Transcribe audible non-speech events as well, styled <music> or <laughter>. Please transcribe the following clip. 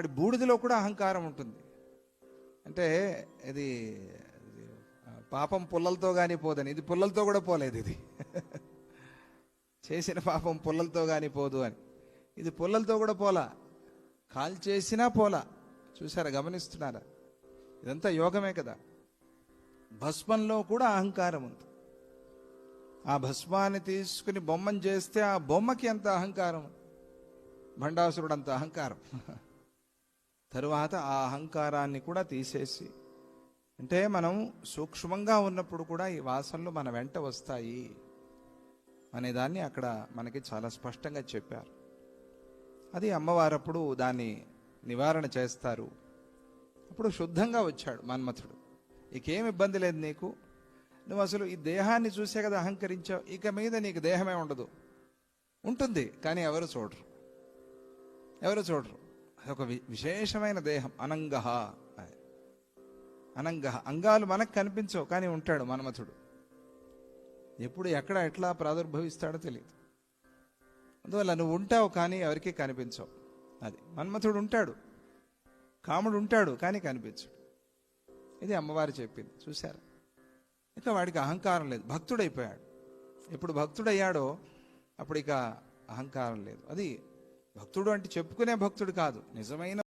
వాడి బూడిదలో కూడా అహంకారం ఉంటుంది. అంటే ఇది పాపం పుల్లలతో కానీ పోదని. ఇది పుల్లలతో కూడా పోలేదు ఇది. <laughs> చేసిన పాపం పుల్లలతో కానీ పోదు అని. ఇది పుల్లలతో కూడా పోలా. కాల్ చేసినా పోలా. చూసారా గమనిస్తున్నారా? ఇదంతా యోగమే కదా. భస్మంలో కూడా అహంకారం ఉంది. ఆ భస్మాన్ని తీసుకుని బొమ్మను చేస్తే ఆ బొమ్మకి ఎంత అహంకారం? భండాసురుడు అంత అహంకారం. <laughs> తరువాత ఆ అహంకారాన్ని కూడా తీసేసి అంటే మనం సూక్ష్మంగా ఉన్నప్పుడు కూడా ఈ వాసనలు మన వెంట వస్తాయి అనేదాన్ని అక్కడ మనకి చాలా స్పష్టంగా చెప్పారు. అది అమ్మవారప్పుడు దాన్ని నివారణ చేస్తారు. అప్పుడు శుద్ధంగా వచ్చాడు మన్మథుడు. ఇకేం ఇబ్బంది లేదు నీకు? నువ్వు అసలు ఈ దేహాన్ని చూసే కదా అహంకరించావు. ఇక మీద నీకు దేహమే ఉండదు. ఉంటుంది కానీ ఎవరు చూడరు. ఎవరు చూడరు? అదొక విశేషమైన దేహం. అనంగ. అనంగ. అంగాలు మనకు కనిపించవు కానీ ఉంటాడు మన్మథుడు ఎప్పుడు ఎక్కడ ఎట్లా ప్రాదుర్భవిస్తాడో తెలియదు అందువల్ల నువ్వు ఉంటావు కానీ ఎవరికీ కనిపించవు. అది. మన్మథుడు ఉంటాడు. కాముడు ఉంటాడు కానీ కనిపించడు. ఇది అమ్మవారు చెప్పింది. చూశారు? ఇక వాడికి అహంకారం లేదు. భక్తుడైపోయాడు. ఎప్పుడు భక్తుడయ్యాడో అప్పుడు ఇక అహంకారం లేదు. అది భక్తుడు అంటే చెప్పుకునే భక్తుడు కాదు. నిజమైన